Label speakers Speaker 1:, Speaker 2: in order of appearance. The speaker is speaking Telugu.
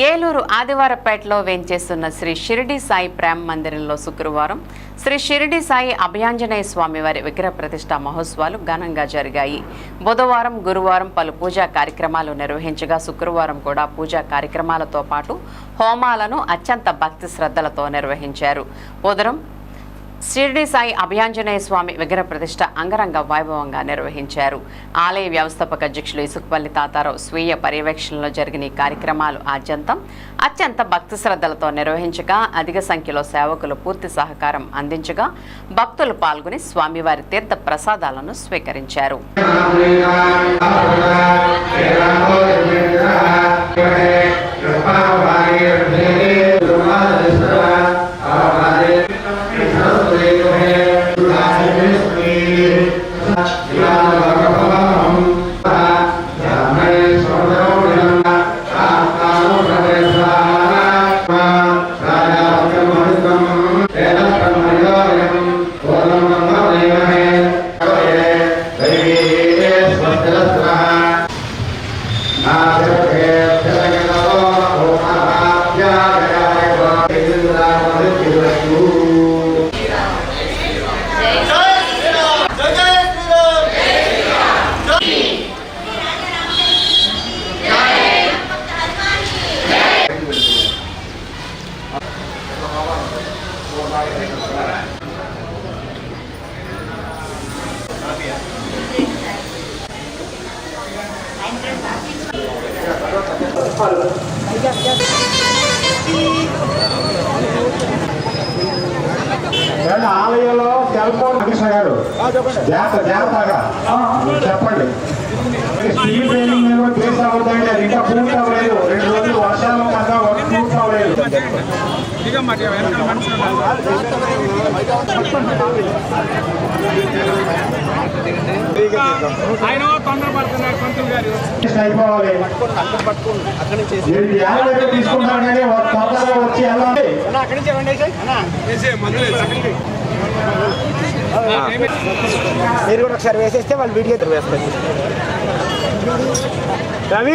Speaker 1: ఏలూరు ఆదివారపేటలో వేంచేస్తున్న శ్రీ షిరిడి సాయి ప్రేమ మందిరంలో శుక్రవారం శ్రీ షిరిడి సాయి అభయాంజనేయ స్వామివారి విగ్రహ ప్రతిష్ట మహోత్సవాలు ఘనంగా జరిగాయి. బుధవారం గురువారం పలు పూజా కార్యక్రమాలు నిర్వహించగా శుక్రవారం కూడా పూజా కార్యక్రమాలతో పాటు హోమాలను అత్యంత భక్తి శ్రద్ధలతో నిర్వహించారు. ఉదరం షిరిడి సాయి అభయాంజనేయ స్వామి విగ్రహ ప్రతిష్ట అంగరంగ వైభవంగా నిర్వహించారు. ఆలయ వ్యవస్థాపక అధ్యక్షులు ఇసుకపల్లి తాతారావు స్వీయ పర్యవేక్షణలో జరిగిన ఈ కార్యక్రమాలు ఆద్యంతం అత్యంత భక్తి శ్రద్ధలతో నిర్వహించగా అధిక సంఖ్యలో సేవకులు పూర్తి సహకారం అందించగా భక్తులు పాల్గొని స్వామివారి తీర్థ ప్రసాదాలను స్వీకరించారు. Thank you.
Speaker 2: ఏమండి, ఆలయంలో సెల్ ఫోన్ కృష్ణ గారు? జాగ్రత్త జాగ్రత్తగా చెప్పండి. స్టీల్ ట్రైనింగ్ మీద కూడా కేసు అవుతాయండి. అది ఇంకా పూర్తి అవ్వలేదు. రెండు రోజులు వర్షాలు పూర్తి అవ్వలేదు.
Speaker 3: ఆయన తొందరపడుతున్నారు.
Speaker 2: టెస్ట్ అయిపోవాలి. మీరు యాభై ఒక తొందరగా వచ్చి వెళ్ళాలి.
Speaker 4: మీరు కూడా ఒకసారి వేసేస్తే వాళ్ళు వీడియో వేస్తారు రవి